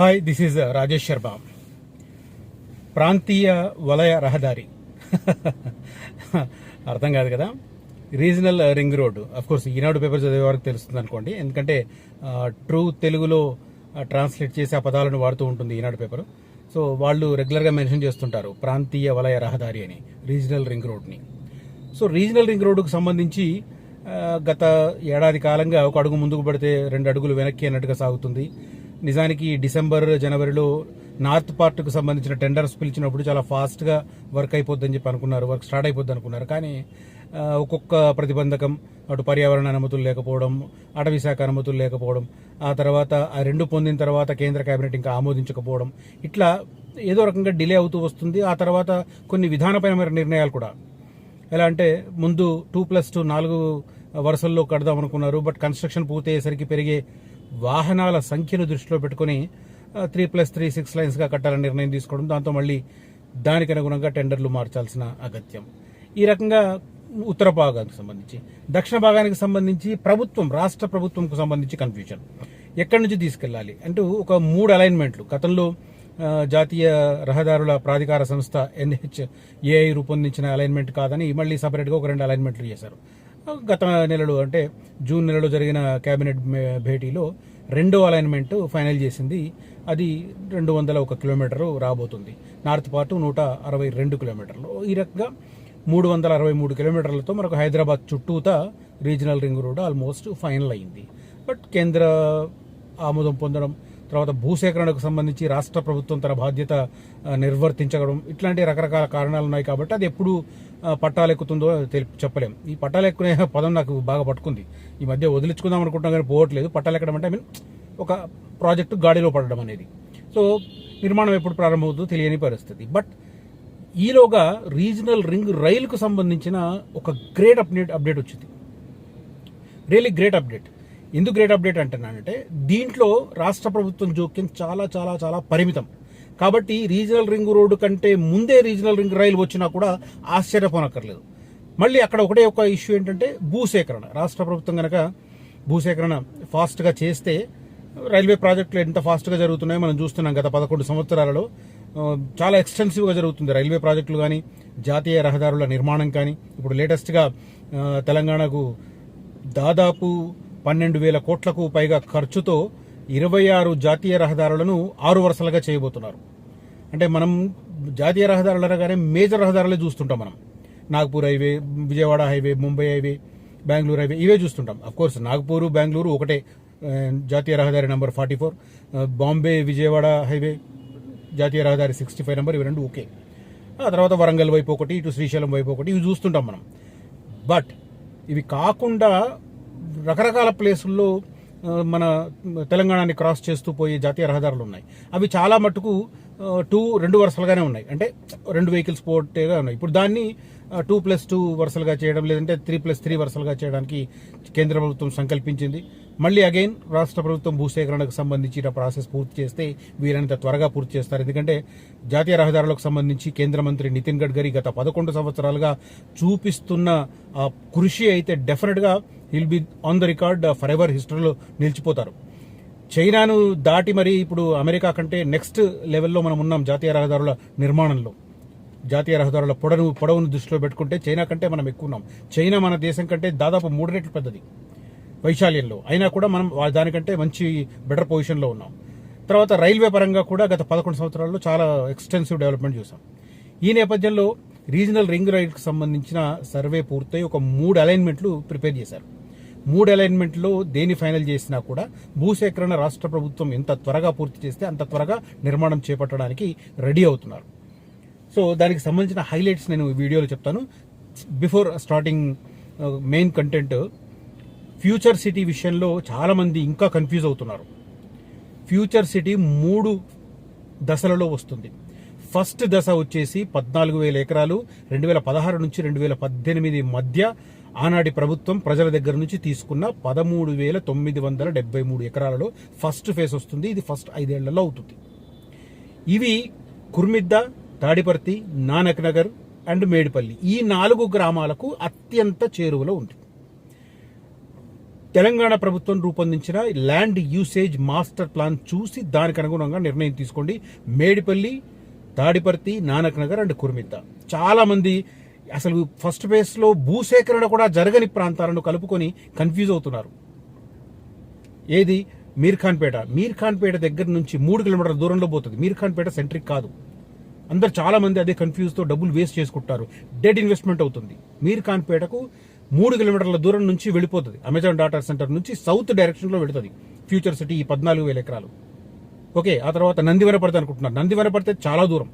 Hi this is Rajesh Sharma. ప్రాంతీయ వలయ రహదారి. అర్థం కాదు కదా? Regional ring road of course Eenadu paper చదివే వరకు తెలుస్తుంది అనుకోండి. ఎందుకంటే ట్రూ తెలుగులో ట్రాన్స్లేట్ చేసి ఆ పదాలను వాడుతూ ఉంటుంది ఈనాడు పేపర్ సో వాళ్ళు రెగ్యులర్గా మెన్షన్ చేస్తుంటారు ప్రాంతీయ వలయ రహదారి అని రీజనల్ రింగ్ రోడ్ని సో రీజనల్ రింగ్ రోడ్డుకు సంబంధించి గత ఏడాది కాలంగా ఒక అడుగు ముందుకు పడితే రెండు అడుగులు వెనక్కి అన్నట్టుగా సాగుతుంది. నిజానికి డిసెంబర్ జనవరిలో నార్త్ పార్ట్కు సంబంధించిన టెండర్స్ పిలిచినప్పుడు చాలా ఫాస్ట్గా వర్క్ అయిపోద్దని చెప్పి అనుకున్నారు వర్క్ స్టార్ట్ అయిపోద్ది అనుకున్నారు. కానీ ఒక్కొక్క ప్రతిబంధకం అటు పర్యావరణ అనుమతులు లేకపోవడం అటవీ శాఖ అనుమతులు లేకపోవడం ఆ తర్వాత ఆ రెండు పొందిన తర్వాత కేంద్ర కేబినెట్ ఇంకా ఆమోదించకపోవడం ఇట్లా ఏదో రకంగా డిలే అవుతూ వస్తుంది. ఆ తర్వాత కొన్ని విధానపరమైన నిర్ణయాలు కూడా. ఎలా అంటే ముందు టూ ప్లస్ టూ నాలుగు వరుసల్లో కడదాం అనుకున్నారు బట్ కన్స్ట్రక్షన్ పూర్తయ్యేసరికి పెరిగే వాహనాల సంఖ్యను దృష్టిలో పెట్టుకుని త్రీ ప్లస్ త్రీ సిక్స్ లైన్స్గా కట్టాలని నిర్ణయం తీసుకోవడం దాంతో మళ్ళీ దానికి అనుగుణంగా టెండర్లు మార్చాల్సిన అగత్యం. ఈ రకంగా ఉత్తర భాగానికి సంబంధించి దక్షిణ భాగానికి సంబంధించి ప్రభుత్వం రాష్ట్ర ప్రభుత్వంకు సంబంధించి కన్ఫ్యూజన్ ఎక్కడి నుంచి తీసుకెళ్ళాలి అంటూ ఒక మూడు అలైన్మెంట్లు గతంలో జాతీయ రహదారుల ప్రాధికార సంస్థ ఎన్హెచ్ఏఐ రూపొందించిన అలైన్మెంట్ కాదని మళ్ళీ సపరేట్గా ఒక రెండు అలైన్మెంట్లు చేశారు. గత నెలలో అంటే జూన్ నెలలో జరిగిన కేబినెట్ భేటీలో రెండో అలైన్మెంట్ ఫైనల్ చేసింది. అది రెండు వందల ఒక కిలోమీటర్ రాబోతుంది. నార్త్ పార్ట్ నూట అరవై రెండు కిలోమీటర్లు. ఈ రకంగా మూడు వందల అరవై మూడు కిలోమీటర్లతో మనకు హైదరాబాద్ చుట్టూతా regional ring road almost final అయింది. బట్ కేంద్ర ఆమోదం పొందడం తర్వాత భూసేకరణకు సంబంధించి రాష్ట్ర ప్రభుత్వం తన బాధ్యత నిర్వర్తించడం ఇట్లాంటి రకరకాల కారణాలు ఉన్నాయి కాబట్టి అది ఎప్పుడు పట్టాలు పట్టాలెక్కుతుందో తెలి- చెప్పలేం. ఈ పట్టాలు ఎక్కునే పదం నాకు బాగా పట్టుకుంది. ఈ మధ్య వదిలించుకుందాం అనుకుంటున్నాం కానీ పోవట్లేదు. పట్టాలు ఎక్కడం అంటే ఐ మీన్ ఒక ప్రాజెక్టు గాడిలో పడడం అనేది. సో నిర్మాణం ఎప్పుడు ప్రారంభమవుతుందో తెలియని పరిస్థితి. బట్ ఈలోగా రీజనల్ రింగ్ రైలుకు సంబంధించిన ఒక గ్రేట్ అప్డేట్ అప్డేట్ వచ్చింది. Really great update. ఎందుకు గ్రేట్ అప్డేట్ అంటున్నానంటే దీంట్లో రాష్ట్ర ప్రభుత్వం జోక్యం చాలా చాలా చాలా పరిమితం. కాబట్టి రీజనల్ రింగ్ రోడ్డు కంటే ముందే రీజనల్ రింగ్ రైలు వచ్చినా కూడా ఆశ్చర్యపోనక్కర్లేదు. మళ్ళీ అక్కడ ఒకటే ఒక ఇష్యూ ఏంటంటే భూసేకరణ. రాష్ట్ర ప్రభుత్వం కనుక భూసేకరణ ఫాస్ట్గా చేస్తే రైల్వే ప్రాజెక్టులు ఎంత ఫాస్ట్గా జరుగుతున్నాయో మనం చూస్తున్నాం గత పదకొండు సంవత్సరాలలో. చాలా ఎక్స్టెన్సివ్గా జరుగుతుంది రైల్వే ప్రాజెక్టులు కానీ జాతీయ రహదారుల నిర్మాణం కానీ. ఇప్పుడు లేటెస్ట్గా తెలంగాణకు దాదాపు పన్నెండు వేల కోట్లకు పైగా ఖర్చుతో ఇరవై ఆరు జాతీయ రహదారులను ఆరు వరుసలుగా చేయబోతున్నారు. అంటే మనం జాతీయ రహదారులు అనగానే మేజర్ రహదారులే చూస్తుంటాం మనం. Nagpur highway Vijayawada highway Mumbai highway Bengaluru highway ఇవే చూస్తుంటాం. అఫ్ కోర్స్ నాగ్పూర్ బెంగళూరు ఒకటే జాతీయ రహదారి number forty four Bombay Vijayawada highway జాతీయ రహదారి సిక్స్టీ ఫైవ్ నెంబర్ ఇవి రెండు ఓకే. ఆ తర్వాత వరంగల్ వైపు ఒకటి ఇటు శ్రీశైలం వైపు ఒకటి ఇవి చూస్తుంటాం మనం. బట్ ఇవి కాకుండా రకరకాల ప్లేసుల్లో మన తెలంగాణని క్రాస్ చేస్తూ పోయే జాతీయ రహదారులు ఉన్నాయి. అవి చాలా మటుకు టూ రెండు వరుసలుగానే ఉన్నాయి. అంటే రెండు వెహికల్స్ పోటేగా ఉన్నాయి. ఇప్పుడు దాన్ని టూ ప్లస్ టూ వరుసలుగా చేయడం లేదంటే త్రీ ప్లస్ త్రీ వరుసలుగా చేయడానికి కేంద్ర ప్రభుత్వం సంకల్పించింది. మళ్ళీ అగైన్ రాష్ట్ర ప్రభుత్వం భూసేకరణకు సంబంధించిన ప్రాసెస్ పూర్తి చేస్తే వీరంత త్వరగా పూర్తి చేస్తారు. ఎందుకంటే జాతీయ రహదారులకు సంబంధించి కేంద్ర మంత్రి నితిన్ గడ్కరీ గత పదకొండు సంవత్సరాలుగా చూపిస్తున్న ఆ కృషి అయితే డెఫినెట్గా will be on the record for ever హిస్టరీలో నిలిచిపోతారు. చైనాను దాటి మరి ఇప్పుడు అమెరికా కంటే నెక్స్ట్ లెవెల్లో మనం ఉన్నాం జాతీయ రహదారుల నిర్మాణంలో. జాతీయ రహదారుల పొడవు పొడవును దృష్టిలో పెట్టుకుంటే చైనా కంటే మనం ఎక్కువ ఉన్నాం చైనా మన దేశం కంటే దాదాపు మూడు రెట్లు పెద్దది వైశాల్యంలో. అయినా కూడా మనం దానికంటే మంచి బెటర్ పొజిషన్లో ఉన్నాం. తర్వాత రైల్వే పరంగా కూడా గత పదకొండు సంవత్సరాల్లో చాలా ఎక్స్టెన్సివ్ డెవలప్మెంట్ చూసాం. ఈ నేపథ్యంలో రీజనల్ రింగ్ రైల్కి సంబంధించిన సర్వే పూర్తయి ఒక మూడు అలైన్మెంట్లు ప్రిపేర్ చేశారు. మూడు అలైన్మెంట్లో దేని ఫైనల్ చేసినా కూడా భూసేకరణ రాష్ట్ర ప్రభుత్వం ఎంత త్వరగా పూర్తి చేస్తే అంత త్వరగా నిర్మాణం చేపట్టడానికి రెడీ అవుతున్నారు. సో దానికి సంబంధించిన హైలైట్స్ నేను వీడియోలో చెప్తాను. Before starting main content future city విషయంలో చాలామంది ఇంకా కన్ఫ్యూజ్ అవుతున్నారు. ఫ్యూచర్ సిటీ మూడు దశలలో వస్తుంది. ఫస్ట్ దశ వచ్చేసి పద్నాలుగు వేల ఎకరాలు రెండు వేల పదహారు నుంచి రెండు వేల పద్దెనిమిది మధ్య ఆనాటి ప్రభుత్వం ప్రజల దగ్గర నుంచి తీసుకున్న పదమూడు వేల తొమ్మిది వందల డెబ్బై మూడు ఎకరాలలో ఫస్ట్ ఫేజ్ వస్తుంది. ఇది ఫస్ట్ ఐదేళ్ళలో అవుతుంది. ఇవి కుర్మిద్ద తాడిపర్తి నానక్ నగర్ అండ్ మేడిపల్లి. ఈ నాలుగు గ్రామాలకు అత్యంత చేరువలో ఉంది. తెలంగాణ ప్రభుత్వం రూపొందించిన ల్యాండ్ యూసేజ్ మాస్టర్ ప్లాన్ చూసి దానికి అనుగుణంగా నిర్ణయం తీసుకోండి. మేడిపల్లి తాడిపర్తి నానక్ నగర్ అండ్ కుర్మిద్ద చాలామంది అసలు ఫస్ట్ ఫేజ్లో భూసేకరణ కూడా జరగని ప్రాంతాలను కలుపుకొని కన్ఫ్యూజ్ అవుతున్నారు. ఏది? మీర్ఖాన్పేట. మీర్ఖాన్పేట దగ్గర నుంచి మూడు కిలోమీటర్ల దూరంలో పోతుంది. మీర్ఖాన్పేట సెంట్రిక్ కాదు. అందరు చాలా మంది అదే కన్ఫ్యూజ్తో డబ్బులు వేస్ట్ చేసుకుంటారు. డెడ్ ఇన్వెస్ట్మెంట్ అవుతుంది. మీర్ ఖాన్పేటకు మూడు కిలోమీటర్ల దూరం నుంచి వెళ్ళిపోతుంది. అమెజాన్ డాటా సెంటర్ నుంచి సౌత్ డైరెక్షన్లో వెళుతుంది. ఫ్యూచర్ సిటీ ఈ పద్నాలుగు వేల ఎకరాలు. ఓకే ఆ తర్వాత నందివన పడితే అనుకుంటున్నారు. నందివన పడితే చాలా దూరం.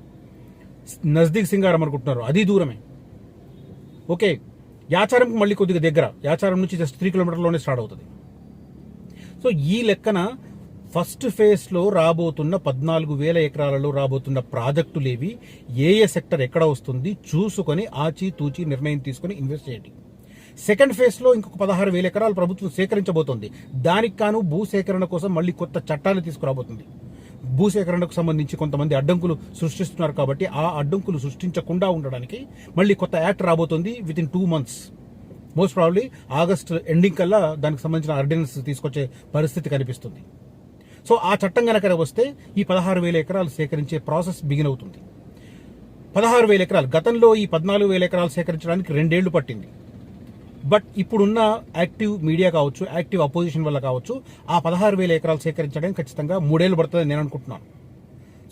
నజ్దీక్ సింగారం అనుకుంటున్నారు. అది దూరమే. ఓకే యాచారంకి మళ్ళీ కొద్దిగా దగ్గర. యాచారం నుంచి జస్ట్ త్రీ కిలోమీటర్లోనే స్టార్ట్ అవుతుంది. సో ఈ లెక్కన ఫస్ట్ ఫేజ్లో రాబోతున్న పద్నాలుగు వేల ఎకరాలలో రాబోతున్న ప్రాజెక్టులేవి ఏ ఏ సెక్టర్ ఎక్కడ వస్తుంది చూసుకొని ఆచి తూచి నిర్ణయం తీసుకొని ఇన్వెస్ట్ చేయండి. సెకండ్ ఫేజ్లో ఇంకొక పదహారు వేల ఎకరాలు ప్రభుత్వం సేకరించబోతోంది. దానికి కాను భూ సేకరణ కోసం మళ్ళీ కొత్త చట్టాలు తీసుకురాబోతుంది. భూసేకరణకు సంబంధించి కొంతమంది అడ్డంకులు సృష్టిస్తున్నారు కాబట్టి ఆ అడ్డంకులు సృష్టించకుండా ఉండడానికి మళ్ళీ కొత్త యాక్ట్ రాబోతుంది within two months most probably August ending కల్లా దానికి సంబంధించిన ఆర్డినెన్స్ తీసుకొచ్చే పరిస్థితి కనిపిస్తుంది. సో ఆ చట్టం కనుక వస్తే ఈ పదహారు వేల ఎకరాలు సేకరించే ప్రాసెస్ బిగిన్ అవుతుంది. పదహారు వేల ఎకరాలు గతంలో ఈ పద్నాలుగు వేల ఎకరాలు సేకరించడానికి రెండేళ్ళు పట్టింది. బట్ ఇప్పుడున్న యాక్టివ్ మీడియా కావచ్చు యాక్టివ్ అపోజిషన్ వల్ల కావచ్చు ఆ పదహారు వేల ఎకరాలు సేకరించడానికి ఖచ్చితంగా మూడేళ్ళు పడుతుందని నేను అనుకుంటున్నాను.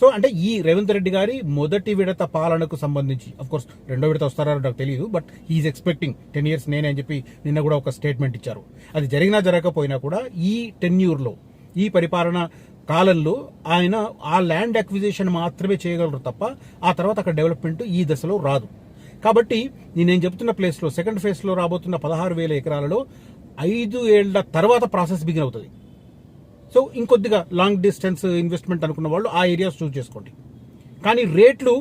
సో అంటే ఈ రేవంత్ రెడ్డి గారి మొదటి విడత పాలనకు సంబంధించి అఫ్ కోర్స్ రెండో విడత వస్తారో నాకు తెలియదు but is expecting ten years నేనే అని చెప్పి నిన్న కూడా ఒక స్టేట్మెంట్ ఇచ్చారు. అది జరిగినా జరగకపోయినా కూడా ఈ టెన్యూర్లో ఈ పరిపాలన కాలంలో ఆయన ఆ ల్యాండ్ అక్విజిషన్ మాత్రమే చేయగలరు తప్ప ఆ తర్వాత అక్కడ డెవలప్మెంట్ ఈ దశలో రాదు. కాబట్టి నేను చెప్తున్న ప్లేస్లో సెకండ్ ఫేజ్లో రాబోతున్న పదహారు వేల ఎకరాలలో ఐదు ఏళ్ళ తర్వాత ప్రాసెస్ బిగిన్ అవుతుంది. సో ఇంకొద్దిగా లాంగ్ డిస్టెన్స్ ఇన్వెస్ట్మెంట్ అనుకున్న వాళ్ళు ఆ ఏరియాస్ చూస్ చేసుకోండి. కానీ రేట్లు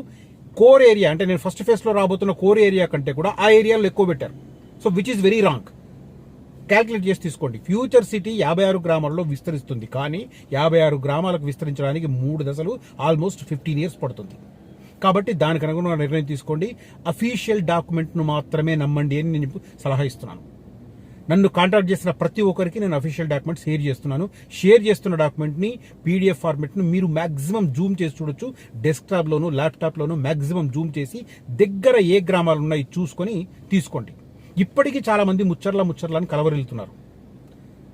కోర్ ఏరియా అంటే నేను ఫస్ట్ ఫేజ్లో రాబోతున్న కోర్ ఏరియా కంటే కూడా ఆ ఏరియాలో ఎక్కువ పెట్టారు. So which is very wrong calculate చేసి తీసుకోండి. ఫ్యూచర్ సిటీ యాభై ఆరు గ్రామాల్లో విస్తరిస్తుంది. కానీ యాభై ఆరు గ్రామాలకు విస్తరించడానికి మూడు దశలు ఆల్మోస్ట్ ఫిఫ్టీన్ ఇయర్స్ పడుతుంది. కాబట్టి దానికి అనుగుణంగా నిర్ణయం తీసుకోండి. అఫీషియల్ డాక్యుమెంట్ను మాత్రమే నమ్మండి అని నేను సలహా ఇస్తున్నాను. నన్ను కాంటాక్ట్ చేసిన ప్రతి ఒక్కరికి నేను అఫీషియల్ డాక్యుమెంట్ షేర్ చేస్తున్నాను. షేర్ చేస్తున్న డాక్యుమెంట్ని పీడిఎఫ్ ఫార్మెట్ను మీరు మ్యాక్సిమం జూమ్ చేసి చూడొచ్చు. డెస్క్టాప్లోను ల్యాప్టాప్లోను మ్యాక్సిమం జూమ్ చేసి దగ్గర ఏ గ్రామాలు ఉన్నాయి చూసుకొని తీసుకోండి. ఇప్పటికీ చాలా మంది ముచ్చర్ల ముచ్చర్ల అని కలవరిల్లుతున్నారు.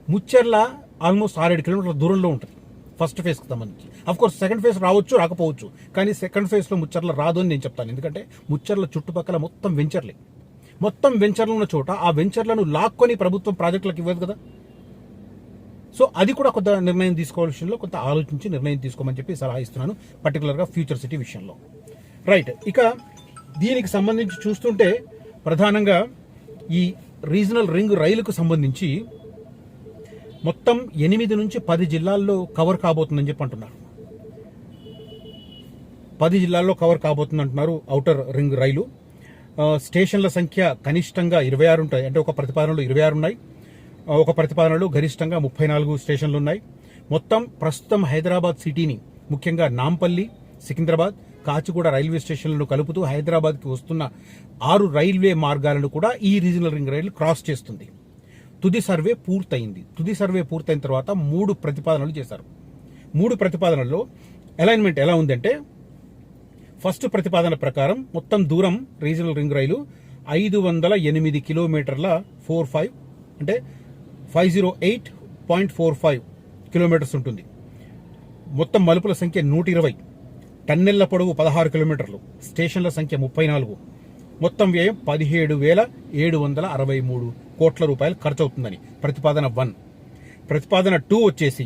ముచ్చర్ల ఆల్మోస్ట్ ఆరేడు కిలోమీటర్ల దూరంలో ఉంటుంది. ఫస్ట్ ఫేజ్కి సంబంధించి. అఫ్కోర్స్ సెకండ్ ఫేజ్ రావచ్చు రాకపోవచ్చు. కానీ సెకండ్ ఫేజ్లో ముచ్చర్ల రాదు అని నేను చెప్తాను. ఎందుకంటే ముచ్చర్ల చుట్టుపక్కల మొత్తం వెంచర్లే మొత్తం వెంచర్లు ఉన్న చోట ఆ వెంచర్లను లాక్కొని ప్రభుత్వం ప్రాజెక్టులకు ఇవ్వదు కదా. సో అది కూడా కొంత నిర్ణయం తీసుకోవాల విషయంలో కొంత ఆలోచించి నిర్ణయం తీసుకోమని చెప్పి సలహా ఇస్తున్నాను పర్టికులర్గా ఫ్యూచర్ సిటీ విషయంలో. రైట్ ఇక దీనికి సంబంధించి చూస్తుంటే ప్రధానంగా ఈ రీజనల్ రింగ్ రైలుకు సంబంధించి మొత్తం ఎనిమిది నుంచి పది జిల్లాల్లో కవర్ కాబోతుందని చెప్పి అంటున్నారు. పది జిల్లాల్లో కవర్ కాబోతుంది అంటున్నారు ఔటర్ రింగ్ రైలు. స్టేషన్ల సంఖ్య కనిష్టంగా ఇరవై ఆరు ఉంటాయి. అంటే ఒక ప్రతిపాదనలో ఇరవై ఆరు ఉన్నాయి. ఒక ప్రతిపాదనలో గరిష్టంగా ముప్పై నాలుగు స్టేషన్లు ఉన్నాయి. మొత్తం ప్రస్తుతం హైదరాబాద్ సిటీని ముఖ్యంగా నాంపల్లి సికింద్రాబాద్ కాచిగూడ రైల్వే స్టేషన్లను కలుపుతూ హైదరాబాద్కి వస్తున్న ఆరు రైల్వే మార్గాలను కూడా ఈ రీజనల్ రింగ్ రైలు క్రాస్ చేస్తుంది. తుది సర్వే పూర్తయింది. తుది సర్వే పూర్తయిన తర్వాత మూడు ప్రతిపాదనలు చేశారు. మూడు ప్రతిపాదనల్లో అలైన్మెంట్ ఎలా ఉందంటే ఫస్ట్ ప్రతిపాదన ప్రకారం మొత్తం దూరం రీజనల్ రింగ్ రైలు ఐదు వందల ఎనిమిది కిలోమీటర్ల ఫోర్ ఫైవ్ అంటే five zero eight point four five kilometres ఉంటుంది. మొత్తం మలుపుల సంఖ్య నూట ఇరవై. టన్నెళ్ళ పొడవు పదహారు కిలోమీటర్లు స్టేషన్ల సంఖ్య ముప్పై నాలుగు. మొత్తం వ్యయం పదిహేడు వేల ఏడు వందల అరవై మూడు కోట్ల రూపాయలు ఖర్చు అవుతుందని ప్రతిపాదన వన్. ప్రతిపాదన టూ వచ్చేసి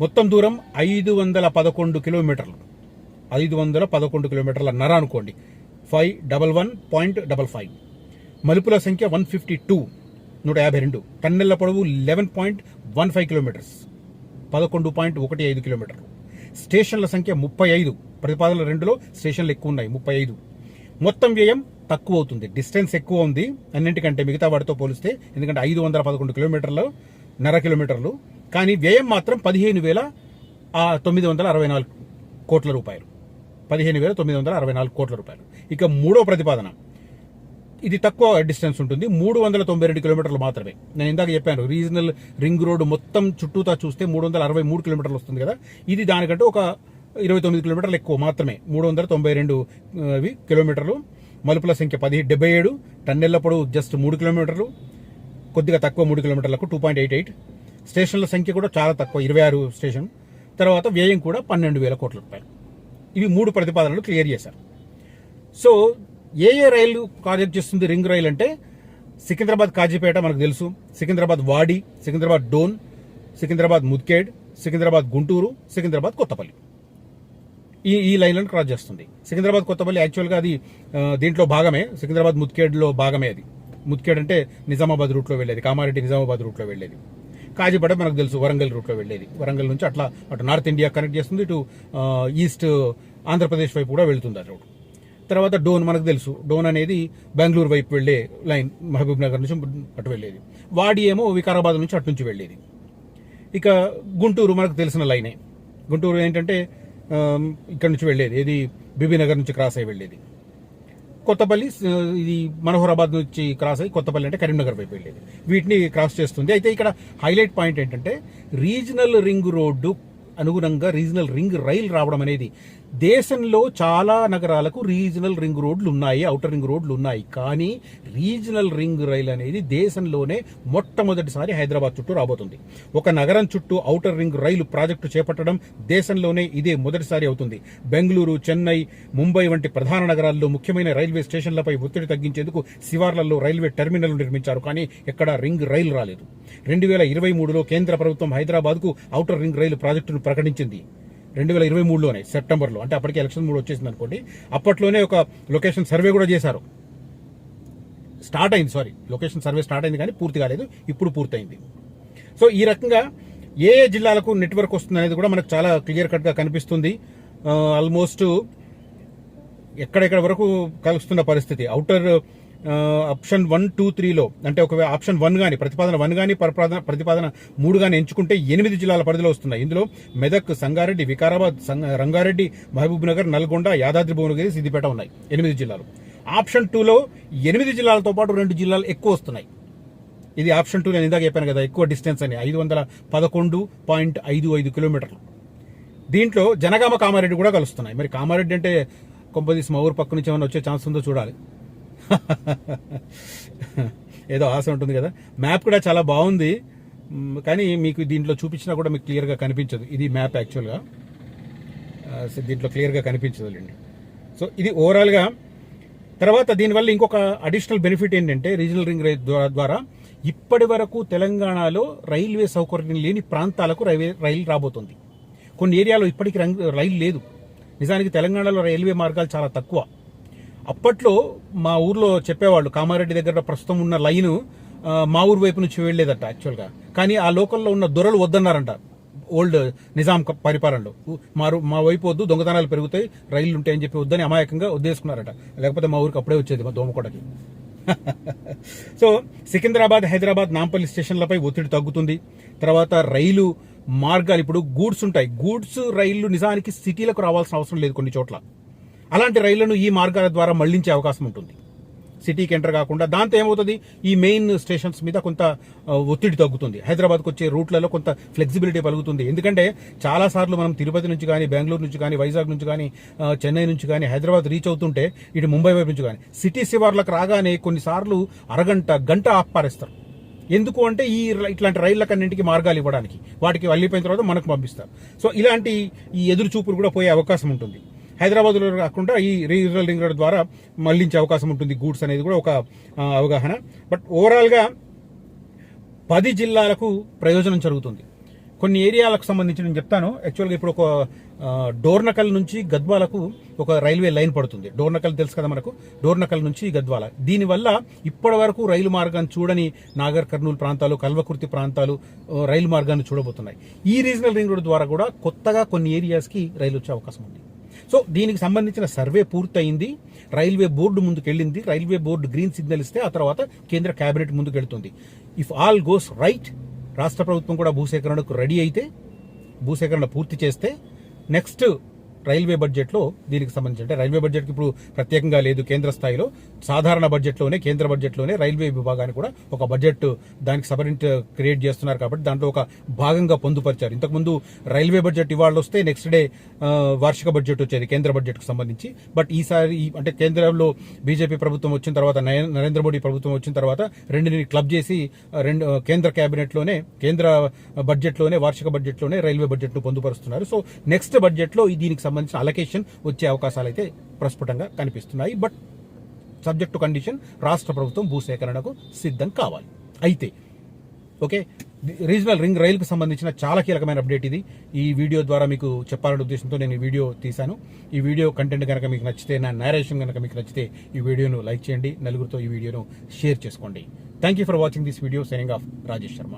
మొత్తం దూరం ఐదు వందల పదకొండు కిలోమీటర్లు. ఐదు వందల పదకొండు కిలోమీటర్ల నర అనుకోండి. Five double one point double five. మలుపుల సంఖ్య వన్ ఫిఫ్టీ టూ నూట యాభై రెండు. టన్నెళ్ళ పొడవు eleven point one five kilometres పదకొండు పాయింట్ ఒకటి ఐదు కిలోమీటర్లు. స్టేషన్ల సంఖ్య ముప్పై ఐదు. ప్రతిపాదనలు రెండులో స్టేషన్లు ఎక్కువ ఉన్నాయి ముప్పై ఐదు. మొత్తం వ్యయం తక్కువ అవుతుంది డిస్టెన్స్ ఎక్కువ ఉంది అన్నింటికంటే మిగతా వాటితో పోలిస్తే ఎందుకంటే ఐదు వందల పదకొండు కిలోమీటర్లు నర కిలోమీటర్లు. కానీ వ్యయం మాత్రం పదిహేను వేల తొమ్మిది వందల అరవై నాలుగు కోట్ల రూపాయలు. పదిహేను వేల తొమ్మిది వందల అరవై నాలుగు కోట్ల రూపాయలు. ఇక మూడో ప్రతిపాదన. ఇది తక్కువ డిస్టెన్స్ ఉంటుంది. మూడు వందల తొంభై రెండు కిలోమీటర్లు మాత్రమే. నేను ఇందాక చెప్పాను రీజనల్ రింగ్ రోడ్ మొత్తం చుట్టూతా చూస్తే మూడు వందల అరవై మూడు కిలోమీటర్లు వస్తుంది కదా. ఇది దానికంటే ఒక ఇరవై తొమ్మిది కిలోమీటర్లు ఎక్కువ మాత్రమే. మూడు వందల తొంభై రెండు కిలోమీటర్లు. మలుపుల సంఖ్య పది డెబ్బై ఏడు. టన్నెళ్ళ పొడవు జస్ట్ మూడు కిలోమీటర్లు. కొద్దిగా తక్కువ మూడు కిలోమీటర్లకు టూ పాయింట్ ఎయిట్ ఎయిట్. స్టేషన్ల సంఖ్య కూడా చాలా తక్కువ ఇరవై ఆరు స్టేషన్. తర్వాత వ్యయం కూడా పన్నెండు వేల కోట్ల రూపాయలు. ఇవి మూడు ప్రతిపాదనలు క్లియర్ చేశారు. సో ఏ ఏ రైలు ప్రాజెక్ట్ చేస్తుంది రింగ్ రైలు అంటే సికింద్రాబాద్ కాజీపేట మనకు తెలుసు సికింద్రాబాద్ వాడి సికింద్రాబాద్ డోన్ సికింద్రాబాద్ ముద్కేడ్ సికింద్రాబాద్ గుంటూరు సికింద్రాబాద్ కొత్తపల్లి. ఈ ఈ లైన్లను క్రాస్ చేస్తుంది. సికింద్రాబాద్ కొత్తపల్లి యాక్చువల్గా అది దీంట్లో భాగమే సికింద్రాబాద్ ముద్కేడ్లో భాగమే అది. ముద్కేడ్ అంటే నిజామాబాద్ రూట్లో వెళ్ళేది కామారెడ్డి నిజామాబాద్ రూట్లో వెళ్ళేది. కాజీపేట మనకు తెలుసు వరంగల్ రూట్లో వెళ్ళేది. వరంగల్ నుంచి అట్లా అటు నార్త్ ఇండియా కనెక్ట్ చేస్తుంది ఇటు ఈస్ట్ ఆంధ్రప్రదేశ్ వైపు కూడా వెళుతుంది ఆ రోడ్ తర్వాత డోన్ మనకు తెలుసు. డోన్ అనేది బెంగళూరు వైపు వెళ్ళే లైన్ మహబూబ్ నగర్ నుంచి అటు వెళ్ళేది. వాడి ఏమో వికారాబాద్ నుంచి అటు నుంచి వెళ్ళేది. ఇక గుంటూరు మనకు తెలిసిన లైనే. గుంటూరు ఏంటంటే ఇక్కడ నుంచి వెళ్ళేది. ఏది? బీబీనగర్ నుంచి క్రాస్ అయ్యి వెళ్ళేది. కొత్తపల్లి ఇది మనోహరాబాద్ నుంచి క్రాస్ అయ్యి కొత్తపల్లి అంటే కరీంనగర్ వైపు వెళ్ళేది. వీటిని క్రాస్ చేస్తుంది. అయితే ఇక్కడ హైలైట్ పాయింట్ ఏంటంటే రీజనల్ రింగ్ రోడ్డు అనుగుణంగా రీజనల్ రింగ్ రైల్ రావడం అనేది దేశంలో చాలా నగరాలకు రీజనల్ రింగ్ రోడ్లు ఉన్నాయి అవుటర్ రింగ్ రోడ్లు ఉన్నాయి. కానీ రీజనల్ రింగ్ రైల్ అనేది దేశంలోనే మొట్టమొదటిసారి హైదరాబాద్ చుట్టూ రాబోతుంది. ఒక నగరం చుట్టూ అవుటర్ రింగ్ రైలు ప్రాజెక్టు చేపట్టడం దేశంలోనే ఇదే మొదటిసారి అవుతుంది. బెంగళూరు చెన్నై ముంబై వంటి ప్రధాన నగరాల్లో ముఖ్యమైన రైల్వే స్టేషన్లపై ఒత్తిడి తగ్గించేందుకు శివార్లలో రైల్వే టెర్మినల్ నిర్మించారు. కానీ ఎక్కడ రింగ్ రైలు రాలేదు. రెండు వేల ఇరవై మూడులో కేంద్ర ప్రభుత్వం హైదరాబాద్కు అవుటర్ రింగ్ రైలు ప్రాజెక్టును ప్రకటించింది. రెండు వేల ఇరవై మూడులోనే సెప్టెంబర్లో. అంటే అప్పటికి ఎలక్షన్ మూడు వచ్చేసింది అనుకోండి. అప్పట్లోనే ఒక లొకేషన్ సర్వే కూడా చేశారు. స్టార్ట్ అయింది సారీ. లొకేషన్ సర్వే స్టార్ట్ అయింది కానీ పూర్తి కాలేదు. ఇప్పుడు పూర్తయింది. సో ఈ రకంగా ఏ ఏ జిల్లాలకు నెట్వర్క్ వస్తుంది అనేది కూడా మనకు చాలా క్లియర్ కట్గా కనిపిస్తుంది. ఆల్మోస్ట్ ఎక్కడెక్కడ వరకు కలుస్తున్న పరిస్థితి. అవుటర్ ఆప్షన్ వన్ టూ త్రీలో అంటే ఒకవేళ ఆప్షన్ వన్ కానీ ప్రతిపాదన వన్ గాని ప్రతిపాదన ప్రతిపాదన మూడు కానీ ఎంచుకుంటే ఎనిమిది జిల్లాల పరిధిలో వస్తున్నాయి. ఇందులో మెదక్ సంగారెడ్డి వికారాబాద్ సంగ- రంగారెడ్డి మహబూబ్ నగర్ నల్గొండ యాదాద్రి భువనగిరి సిద్దిపేట ఉన్నాయి ఎనిమిది జిల్లాలు. ఆప్షన్ టూలో ఎనిమిది జిల్లాలతో పాటు రెండు జిల్లాలు ఎక్కువ వస్తున్నాయి. ఇది ఆప్షన్ టూ నేను ఇందాక చెప్పాను కదా ఎక్కువ డిస్టెన్స్ అని ఐదు వందల పదకొండు పాయింట్ ఐదు ఐదు కిలోమీటర్లు. దీంట్లో జనగామ కామారెడ్డి కూడా కలుస్తున్నాయి. మరి కామారెడ్డి అంటే కొంపదీసి మా ఊరు పక్క నుంచి ఏమైనా వచ్చే ఛాన్స్ ఉందో చూడాలి. ఏదో ఆశ ఉంటుంది కదా. మ్యాప్ కూడా చాలా బాగుంది. కానీ మీకు దీంట్లో చూపించినా కూడా మీకు క్లియర్గా కనిపించదు. ఇది మ్యాప్ యాక్చువల్గా దీంట్లో క్లియర్గా కనిపించదులేండి సో ఇది ఓవరాల్గా తర్వాత దీనివల్ల ఇంకొక అడిషనల్ బెనిఫిట్ ఏంటంటే రీజనల్ రింగ్ రైల్ ద్వారా ద్వారా ఇప్పటి వరకు తెలంగాణలో రైల్వే సౌకర్యం లేని ప్రాంతాలకు రైల్వే రైలు రాబోతుంది. కొన్ని ఏరియాలో ఇప్పటికీ రైలు లేదు. నిజానికి తెలంగాణలో రైల్వే మార్గాలు చాలా తక్కువ. అప్పట్లో మా ఊర్లో చెప్పేవాళ్ళు కామారెడ్డి దగ్గర ప్రస్తుతం ఉన్న లైను మా ఊరు వైపు నుంచి వెళ్ళేదట యాక్చువల్గా కానీ ఆ లోకల్లో ఉన్న దొరలు వద్దన్నారంట ఓల్డ్ నిజాం క- పరిపాలనలో. మారు మా మా వైపు వద్దు దొంగతనాలు పెరుగుతాయి రైళ్ళు ఉంటాయని చెప్పి వద్దని అమాయకంగా వద్దేసుకున్నారట లేకపోతే మా ఊరికి అప్పుడే వచ్చేది మా దోమకొడకి. సో సికింద్రాబాద్ హైదరాబాద్ నాంపల్లి స్టేషన్లపై ఒత్తిడి తగ్గుతుంది. తర్వాత రైలు మార్గాలు ఇప్పుడు గూడ్స్ ఉంటాయి. గూడ్స్ రైళ్ళు నిజానికి సిటీలకు రావాల్సిన అవసరం లేదు కొన్ని చోట్ల. అలాంటి రైళ్ళను ఈ మార్గాల ద్వారా మళ్ళించే అవకాశం ఉంటుంది. సిటీకి ఎంటర్ కాకుండా దాంతో ఏమవుతుంది? ఈ మెయిన్ స్టేషన్స్ మీద కొంత ఒత్తిడి తగ్గుతుంది. హైదరాబాద్కు వచ్చే రూట్లలో కొంత ఫ్లెక్సిబిలిటీ పలుగుతుంది ఎందుకంటే చాలా సార్లు మనం తిరుపతి నుంచి కానీ బెంగళూరు నుంచి కానీ వైజాగ్ నుంచి కానీ చెన్నై నుంచి కానీ హైదరాబాద్ రీచ్ అవుతుంటే ఇటు ముంబై వైపు నుంచి కానీ సిటీ శివార్లకు రాగానే కొన్నిసార్లు అరగంట గంట ఆపారేస్తారు. ఎందుకు అంటే ఈ ఇట్లాంటి రైళ్ళకన్నింటికి మార్గాలు ఇవ్వడానికి. వాటికి వెళ్ళిపోయిన తర్వాత మనకు పంపిస్తారు. సో ఇలాంటి ఈ ఎదురు చూపులు కూడా పోయే అవకాశం ఉంటుంది. హైదరాబాద్లో కాకుండా ఈ రీజనల్ రింగ్ రోడ్ ద్వారా మళ్ళించే అవకాశం ఉంటుంది గూడ్స్ అనేది కూడా ఒక అవగాహన. బట్ ఓవరాల్గా పది జిల్లాలకు ప్రయోజనం జరుగుతుంది. కొన్ని ఏరియాలకు సంబంధించి నేను చెప్తాను. యాక్చువల్గా ఇప్పుడు ఒక డోర్నకల్ నుంచి గద్వాలకు ఒక రైల్వే లైన్ పడుతుంది. డోర్నకల్ తెలుసు కదా మనకు? డోర్నకల్ నుంచి గద్వాల. దీనివల్ల ఇప్పటి వరకు రైలు మార్గాన్ని చూడని నాగర్ కర్నూలు ప్రాంతాలు కల్వకుర్తి ప్రాంతాలు రైలు మార్గాన్ని చూడబోతున్నాయి. ఈ రీజనల్ రింగ్ రోడ్ ద్వారా కూడా కొత్తగా కొన్ని ఏరియాస్కి రైలు వచ్చే అవకాశం ఉంది. సో దీనికి సంబంధించిన సర్వే పూర్తయింది. రైల్వే బోర్డు ముందుకెళ్ళింది. రైల్వే బోర్డు గ్రీన్ సిగ్నల్ ఇస్తే ఆ తర్వాత కేంద్ర కేబినెట్ ముందుకెళ్తుంది. ఇఫ్ ఆల్ గోస్ రైట్ రాష్ట్ర ప్రభుత్వం కూడా భూసేకరణకు రెడీ అయితే భూసేకరణ పూర్తి చేస్తే నెక్స్ట్ రైల్వే బడ్జెట్లో దీనికి సంబంధించి అంటే రైల్వే బడ్జెట్ ఇప్పుడు ప్రత్యేకంగా లేదు కేంద్ర స్థాయిలో సాధారణ బడ్జెట్లోనే కేంద్ర బడ్జెట్లోనే రైల్వే విభాగానికి కూడా ఒక బడ్జెట్ దానికి సపరేట్ క్రియేట్ చేస్తున్నారు కాబట్టి దాంట్లో ఒక భాగంగా పొందుపరిచారు. ఇంతకుముందు రైల్వే బడ్జెట్ ఇవాళ వస్తే నెక్స్ట్ డే వార్షిక బడ్జెట్ వచ్చేది కేంద్ర బడ్జెట్కు సంబంధించి. బట్ ఈసారి అంటే కేంద్రంలో బీజేపీ ప్రభుత్వం వచ్చిన తర్వాత నరేంద్ర మోడీ ప్రభుత్వం వచ్చిన తర్వాత రెండుని క్లబ్ చేసి రెండు కేంద్ర కేబినెట్లోనే కేంద్ర బడ్జెట్లోనే వార్షిక బడ్జెట్లోనే రైల్వే బడ్జెట్ను పొందుపరుస్తున్నారు. సో నెక్స్ట్ బడ్జెట్లో దీనికి సంబంధించిన అలొకేషన్ వచ్చే అవకాశాలు అయితే ప్రస్ఫుటంగా కనిపిస్తున్నాయి. బట్ సబ్జెక్టు కండిషన్ రాష్ట్ర ప్రభుత్వం భూసేకరణకు సిద్ధం కావాలి. అయితే ఓకే రీజనల్ రింగ్ రైలుకు సంబంధించిన చాలా కీలకమైన అప్డేట్ ఇది. ఈ వీడియో ద్వారా మీకు చెప్పాలనే ఉద్దేశంతో నేను ఈ వీడియో తీశాను. ఈ వీడియో కంటెంట్ కనుక మీకు నచ్చితే నా నేరేషన్ కనుక మీకు నచ్చితే ఈ వీడియోను లైక్ చేయండి. నలుగురితో ఈ వీడియోను షేర్ చేసుకోండి. Thank you for watching this video signing off Rajesh Sharma